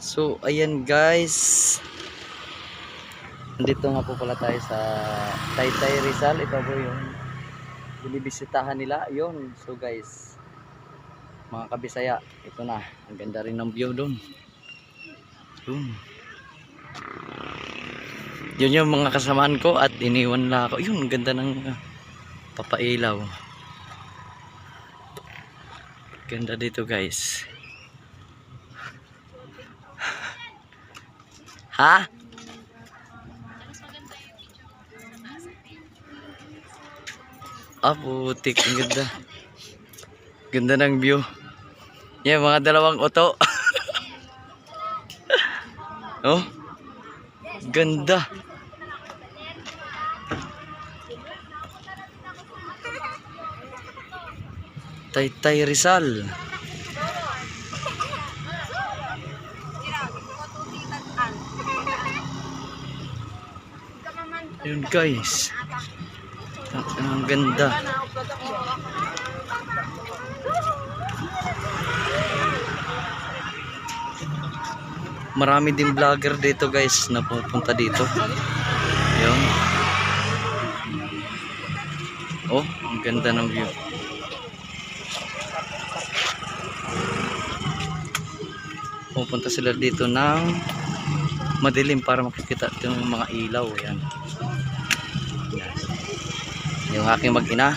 So, ayan guys. Nandito nga po pala tayo sa Taytay Rizal. Ito po yung binibisitahan nila. Yun. So guys, mga kabisaya, ito na. Ang ganda rin ng view doon. Yun. Yun yung mga kasamaan ko at iniwan na ako. Yun, ganda ng uh, papailaw. Ganda dito guys. Ha? Ah, putik. Ang ganda. Ganda ng view. Yan, mga dalawang oto. oh. Ganda. Taytay Rizal. Yun guys. Ang, ganda. Marami din vlogger dito guys na pupunta dito. Yun. Oh, ang ganda ng view. Pupunta sila dito ng madilim para makikita yung mga ilaw. Yan. Yan. Yung aking mag-ina.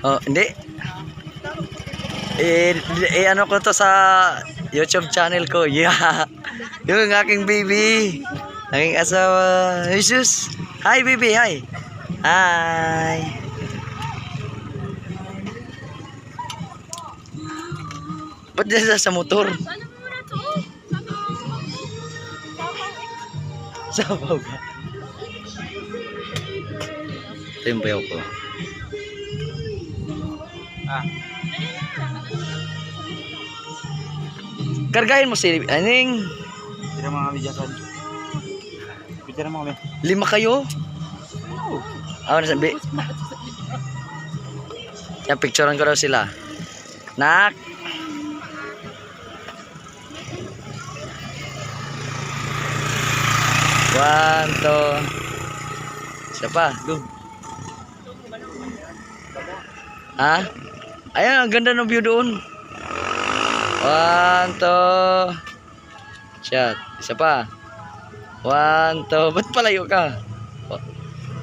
Oh, hindi. Eh, eh, ano ko to sa YouTube channel ko. Yeah. Yung aking baby. Aking asawa. Jesus. Hi, baby. Hi. Hi. Ba't dyan sa motor? Ano muna to? Sabaw ka. Ito yung bayaw ko. Ah, Kargahin mo si Aning. tira mga kami dyan. Tira mo kami. Lima kayo? Ako na sabi. Yan, picturean ko daw sila. Nak! One, two. Isa pa, go. Ha? Ayan, ang ganda ng view doon. One, two. Shot. Isa pa. One, two. Ba't palayo ka?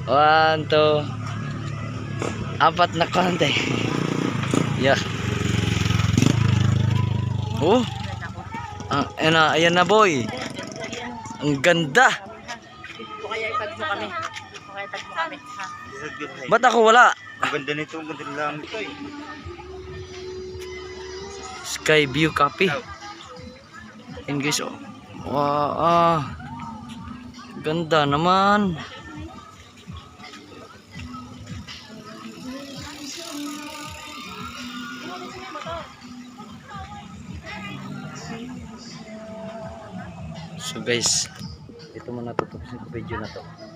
One, two. Apat na konti. Yeah. Oh. Ah, ayan na, ayan na boy. Ang ganda. O kaya itag mo kami. O kaya itag mo kami. Ha? Ba't ako wala? Ang ganda nito, ang ganda lang ito eh. Sky view copy. Guys, oh. Wow, ah. Ganda naman. So guys, ito muna tutupsin ko video na to.